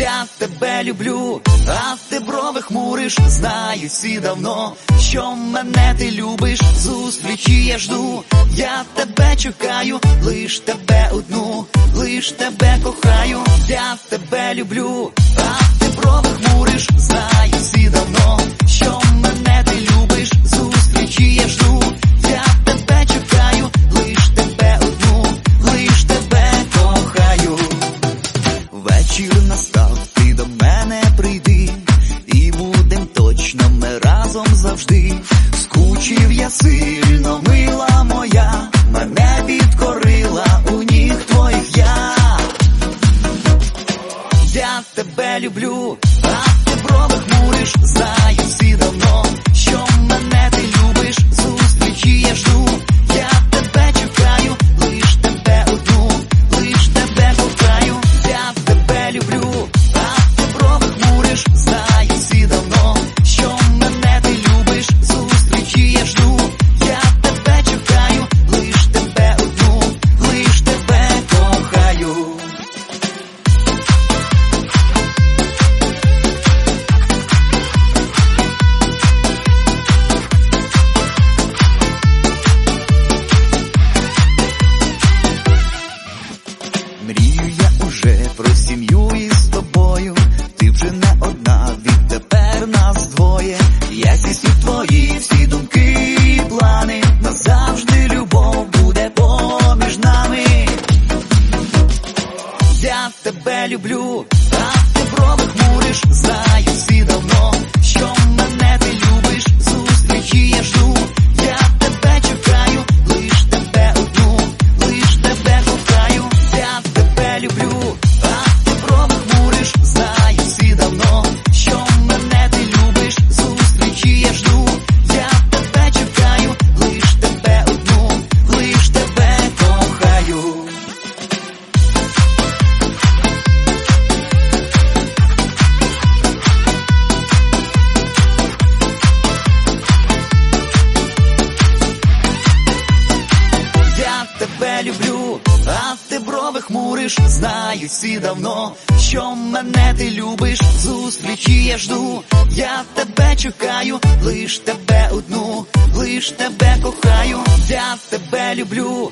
я тебе люблю, а ти брови хмуриш, знаю всі давно, що мене ти любиш, зустрічі я жду, я тебе чекаю, лиш тебе одну, лиш тебе кохаю, я тебе люблю, а ти брови хмуриш, знаю всі давно, я сильно, мила моя, мене підкорила у ніг твоїх я. Я тебе люблю, а ти брови хмуриш, знаю всі давно, що мене ти любиш, зустрічі я жду, Мрію я уже про сім'ю із тобою. Ти вже не одна, відтепер нас двоє. Я здійсню твої всі думки і плани. Назавжди любов буде поміж нами. Я тебе люблю, а ти брови хмуриш, знаю всі давно, що ти хмуриш, знаю всі давно, що мене ти любиш, зустрічі я жду, я тебе чекаю, лиш тебе одну, лиш тебе кохаю, я тебе люблю,